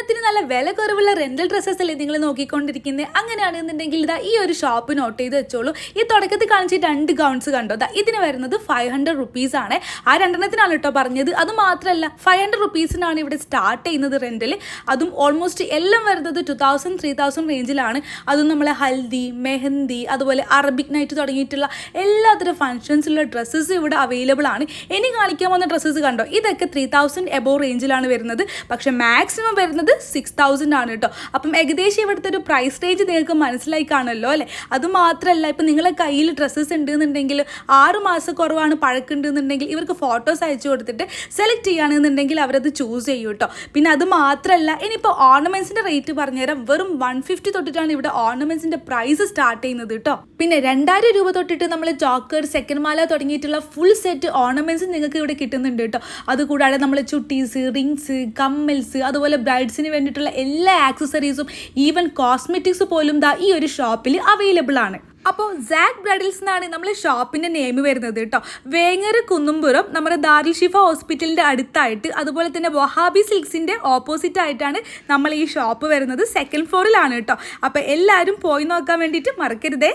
രണ്ടെണ്ണത്തിന് നല്ല വില കുറവുള്ള റെന്റൽ ഡ്രസ്സസ് അല്ലേ നിങ്ങൾ നോക്കിക്കൊണ്ടിരിക്കുന്നത് അങ്ങനെയാണെന്നുണ്ടെങ്കിൽ ഇതാ ഈ ഒരു ഷോപ്പ് നോട്ട് ചെയ്ത് വെച്ചോളൂ. ഈ തുടക്കത്തിൽ കാണിച്ച രണ്ട് ഗൗൺസ് കണ്ടോ? ദാ ഇതിന് വരുന്നത് ഫൈവ് ഹൺഡ്രഡ് റുപ്പീസ് ആണ്. ആ രണ്ടെണ്ണത്തിനാണ് കേട്ടോ പറഞ്ഞത്. അത് മാത്രമല്ല ഫൈവ് ഹൺഡ്രഡ് റുപ്പീസിനാണ് ഇവിടെ സ്റ്റാർട്ട് ചെയ്യുന്നത് റെന്റിൽ അതും ഓൾമോസ്റ്റ് എല്ലാം വരുന്നത് ടു തൗസൻഡ് ത്രീ തൗസൻഡ് റേഞ്ചിലാണ് അതും നമ്മളെ ഹൽദി മെഹന്തി അതുപോലെ അറബിക് നൈറ്റ് തുടങ്ങിയിട്ടുള്ള എല്ലാത്തരം ഫങ്ഷൻസിലുള്ള ഡ്രസ്സസ് ഇവിടെ അവൈലബിൾ ആണ്. ഇനി കാണിക്കാൻ വന്ന ഡ്രസ്സസ് കണ്ടോ? ഇതൊക്കെ ത്രീ തൗസൻഡ് എബോ റേഞ്ചിലാണ് വരുന്നത്. പക്ഷേ മാക്സിമം വരുന്നത് സിക്സ് തൗസൻഡ് ആണ് കേട്ടോ അപ്പം ഏകദേശം ഇവിടുത്തെ ഒരു പ്രൈസ് റേഞ്ച് നിങ്ങൾക്ക് മനസ്സിലായി കാണുമല്ലോ അല്ലേ? അത് മാത്രമല്ല ഇപ്പം നിങ്ങളെ കയ്യിൽ ഡ്രസ്സസ് ഉണ്ടെന്നുണ്ടെങ്കിൽ ആറ് മാസം കുറവാണ് പഴക്കുണ്ടെന്നുണ്ടെങ്കിൽ ഇവർക്ക് ഫോട്ടോസ് അയച്ചു കൊടുത്തിട്ട് സെലക്ട് ചെയ്യുകയാണെന്നുണ്ടെങ്കിൽ അവരത് ചൂസ് ചെയ്യും കേട്ടോ പിന്നെ അത് മാത്രമല്ല ഇനിയിപ്പോൾ ഓർണമെന്റ്സിന്റെ റേറ്റ് പറഞ്ഞുതരാം. വെറും വൺ ഫിഫ്റ്റി തൊട്ടിട്ടാണ് ഇവിടെ ഓർണമെന്റ്സിന്റെ പ്രൈസ് സ്റ്റാർട്ട് ചെയ്യുന്നത് കേട്ടോ പിന്നെ രണ്ടായിരം രൂപ തൊട്ടിട്ട് നമ്മൾ ചോക്കർ സെക്കൻഡ് തുടങ്ങിയിട്ടുള്ള ഫുൾ സെറ്റ് ഓർണമെന്റ്സ് നിങ്ങൾക്ക് ഇവിടെ കിട്ടുന്നുണ്ട് കേട്ടോ അതുകൂടാതെ നമ്മൾ ചുട്ടീസ് റിങ്സ് കമ്മൽസ് അതുപോലെ ബ്രൈഡ്സിന് വേണ്ടിയിട്ടുള്ള എല്ലാ ആക്സസറീസും ഈവൻ കോസ്മെറ്റിക്സ് പോലും ദാ ഈ ഒരു ഷോപ്പിൽ അവൈലബിൾ ആണ്. അപ്പോൾ സാക്ക് ബ്രഡിൽസ് എന്നാണ് നമ്മളെ ഷോപ്പിന്റെ നെയിം വരുന്നത് കേട്ടോ. വേങ്ങര കുന്നുംപുരം നമ്മുടെ ദാരുൽ ഷിഫ ഹോസ്പിറ്റലിന്റെ അടുത്തായിട്ട് അതുപോലെ തന്നെ വഹാബി സിൽക്സിന്റെ ഓപ്പോസിറ്റ് ആയിട്ടാണ് നമ്മൾ ഈ ഷോപ്പ് വരുന്നത് സെക്കൻഡ് ഫ്ലോറിലാണ് കേട്ടോ. അപ്പോൾ എല്ലാവരും പോയി നോക്കാൻ വേണ്ടിയിട്ട് മറക്കരുതേ.